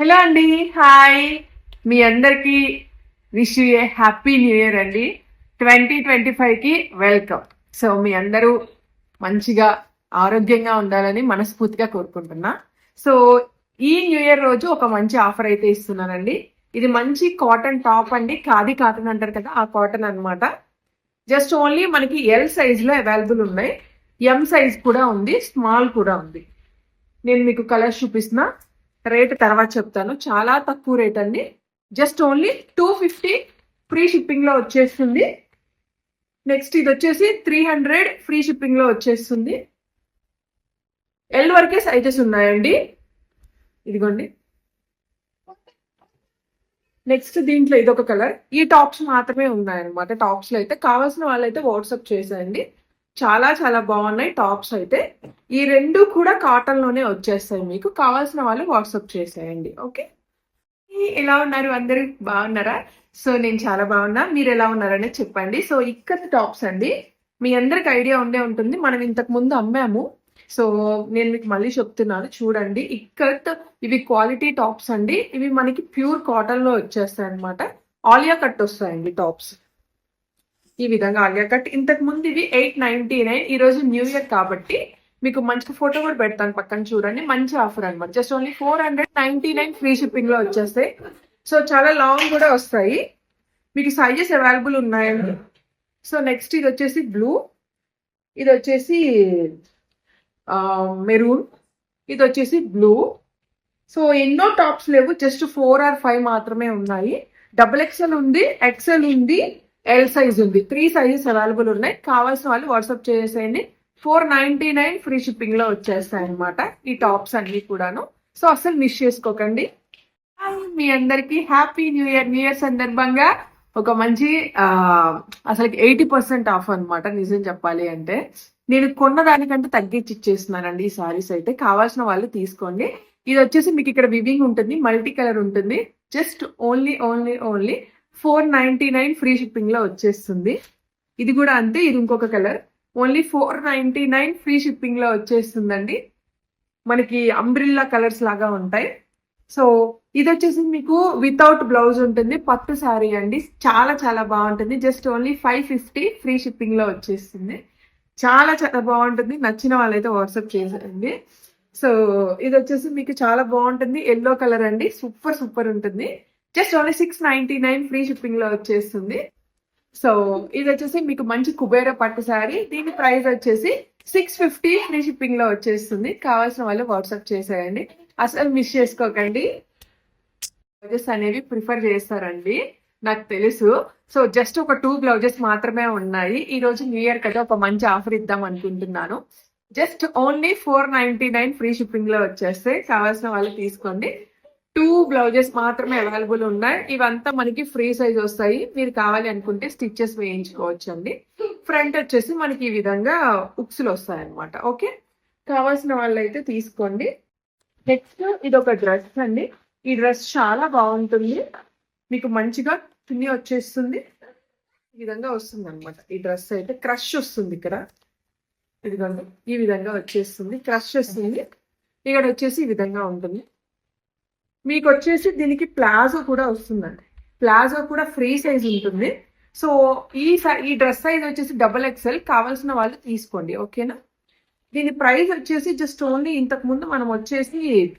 Hello అండి hi. మీ అందరికీ wish a happy new year అండి. ట్వంటీ ట్వంటీ ఫైవ్కి వెల్కమ్. సో మీ అందరూ మంచిగా ఆరోగ్యంగా ఉండాలని మనస్ఫూర్తిగా కోరుకుంటున్నా. సో ఈ న్యూ ఇయర్ రోజు ఒక మంచి ఆఫర్ అయితే ఇస్తున్నానండి. ఇది మంచి కాటన్ టాప్ అండి. ఖాదీ కాటన్ అంటారు కదా ఆ కాటన్ అన్నమాట. జస్ట్ ఓన్లీ మనకి ఎల్ సైజ్లో అవైలబుల్ ఉన్నాయి. ఎం సైజ్ కూడా ఉంది స్మాల్ కూడా ఉంది. నేను మీకు కలర్స్ చూపిస్తున్నా. రేట్ తర్వాత చెప్తాను. చాలా తక్కువ రేట్ అండి. Just only two fifty free షిప్పింగ్లో వచ్చేస్తుంది. నెక్స్ట్ ఇది వచ్చేసి త్రీ హండ్రెడ్ ఫ్రీ షిప్పింగ్లో వచ్చేస్తుంది. ఎల్ వరకే సైజెస్ ఉన్నాయండి. ఇదిగోండి. నెక్స్ట్ దీంట్లో ఇదొక కలర్. ఈ టాప్స్ మాత్రమే ఉన్నాయన్నమాట. టాప్స్లో అయితే కావాల్సిన వాళ్ళైతే వాట్సాప్ చేసేయండి. చాలా చాలా బాగున్నాయి టాప్స్ అయితే. ఈ రెండు కూడా కాటన్లోనే వచ్చేస్తాయి మీకు. కావాల్సిన వాళ్ళు వాట్సాప్ చేసేయండి. ఓకే? ఎలా ఉన్నారు? అందరు బాగున్నారా? సో నేను చాలా బాగున్నా. మీరు ఎలా ఉన్నారనే చెప్పండి. సో ఇక్కడ టాప్స్ అండి. మీ అందరికి ఐడియా ఉండే ఉంటుంది. మనం ఇంతకు ముందు అమ్మాము. సో నేను మీకు మళ్ళీ చెప్తున్నాను. చూడండి. ఇక్కడ ఇవి క్వాలిటీ టాప్స్ అండి. ఇవి మనకి ప్యూర్ కాటన్లో వచ్చేస్తాయి అనమాట ఆలియా కట్ వస్తాయండి టాప్స్. ఈ విధంగా ఆలియా కట్ ఇంతకు ముందు ఇవి ఎయిట్ నైన్టీ నైన్ ఈ రోజు న్యూ ఇయర్ కాబట్టి మీకు మంచి ఫోటో కూడా పెడతాను పక్కన చూడండి. మంచి ఆఫర్ అనమాట just only four hundred ninety nine free షిప్పింగ్లో వచ్చేస్తాయి. సో చాలా లాంగ్ కూడా వస్తాయి. మీకు సైజెస్ అవైలబుల్ ఉన్నాయండి. సో నెక్స్ట్ ఇది వచ్చేసి బ్లూ ఇది వచ్చేసి మెరూన్ ఇది వచ్చేసి బ్లూ సో ఎన్నో టాప్స్ లేవు. జస్ట్ ఫోర్ ఆర్ ఫైవ్ మాత్రమే ఉన్నాయి. డబుల్ ఎక్స్ఎల్ ఉంది ఎక్స్ఎల్ ఉంది ఎల్ సైజ్ ఉంది. త్రీ సైజెస్ అవైలబుల్ ఉన్నాయి. కావాల్సిన వాళ్ళు వాట్సాప్ చేసేయండి. ఫోర్ నైన్టీ నైన్ ఫ్రీ షిప్పింగ్లో వచ్చేస్తాయి అనమాట ఈ టాప్స్ అన్ని కూడాను. సో అసలు మిస్ చేసుకోకండి. మీ అందరికి happy new year new year సందర్భంగా ఒక మంచి అసలు ఎయిటీ పర్సెంట్ ఆఫ్ అనమాట నిజం చెప్పాలి అంటే. నేను కొన్న దానికంటే తగ్గించి ఇచ్చేస్తున్నానండి ఈ సారీస్ అయితే. కావాల్సిన వాళ్ళు తీసుకోండి. ఇది వచ్చేసి మీకు ఇక్కడ వివింగ్ ఉంటుంది మల్టీ కలర్ ఉంటుంది. Just only only only four ninety nine free షిప్పింగ్లో వచ్చేస్తుంది. ఇది కూడా అంతే ఇది ఇంకొక colour. Only four ninety nine free షిప్పింగ్లో వచ్చేస్తుందండి. మనకి అంబ్రిల్లా కలర్స్ లాగా ఉంటాయి. సో ఇది వచ్చేసి మీకు వితౌట్ బ్లౌజ్ ఉంటుంది. పట్టు శారీ అండి. చాలా చాలా బాగుంటుంది. Just only five fifty free షిప్పింగ్లో వచ్చేస్తుంది. చాలా చాలా బాగుంటుంది. నచ్చిన వాళ్ళైతే వాట్సాప్ చేసేయండి. సో ఇది వచ్చేసి మీకు చాలా బాగుంటుంది. ఎల్లో కలర్ అండి. సూపర్ సూపర్ ఉంటుంది. Just only six ninety nine free షిప్పింగ్లో వచ్చేస్తుంది. సో ఇది వచ్చేసి మీకు మంచి కుబేర పట్టు శారీ. దీని ప్రైస్ వచ్చేసి సిక్స్ ఫిఫ్టీ ఫ్రీ షిప్పింగ్లో వచ్చేస్తుంది. కావాల్సిన వాళ్ళు వాట్సాప్ చేసేయండి. అసలు మిస్ చేసుకోకండి. బ్లౌజెస్ అనేవి ప్రిఫర్ చేస్తారండి. నాకు తెలుసు. సో జస్ట్ ఒక టూ బ్లౌజెస్ మాత్రమే ఉన్నాయి. ఈ రోజు న్యూ ఇయర్ కదా ఒక మంచి ఆఫర్ ఇద్దాం అనుకుంటున్నాను. Just only four ninety nine free షిప్పింగ్లో వచ్చేస్తే కావాల్సిన వాళ్ళు తీసుకోండి. టూ బ్లౌజెస్ మాత్రమే అవైలబుల్ ఉన్నాయి. ఇవంతా మనకి ఫ్రీ సైజ్ వస్తాయి. మీరు కావాలి అనుకుంటే స్టిచ్చెస్ వేయించుకోవచ్చు అండి ఫ్రంట్ వచ్చేసి మనకి ఈ విధంగా ఉక్సులు వస్తాయి అనమాట ఓకే? కావాల్సిన వాళ్ళు అయితే తీసుకోండి. నెక్స్ట్ ఇది ఒక డ్రెస్ అండి. ఈ డ్రెస్ చాలా బాగుంటుంది. మీకు మంచిగా చున్నీ వచ్చేస్తుంది. ఈ విధంగా వస్తుంది అనమాట ఈ డ్రెస్ అయితే క్రష్ వస్తుంది ఇక్కడ. ఇదిగోండి. ఈ విధంగా వచ్చేస్తుంది. క్రష్ వస్తుంది. ఇక్కడ వచ్చేసి ఈ విధంగా ఉంటుంది. మీకు వచ్చేసి దీనికి ప్లాజో కూడా వస్తుందండి. ప్లాజో కూడా ఫ్రీ సైజ్ ఉంటుంది. సో ఈ సై- ఈ డ్రెస్ సైజ్ వచ్చేసి డబల్ ఎక్స్ఎల్. కావాల్సిన వాళ్ళు తీసుకోండి. ఓకేనా? దీని ప్రైస్ వచ్చేసి జస్ట్ ఓన్లీ ఇంతకుముందు మనం వచ్చేసి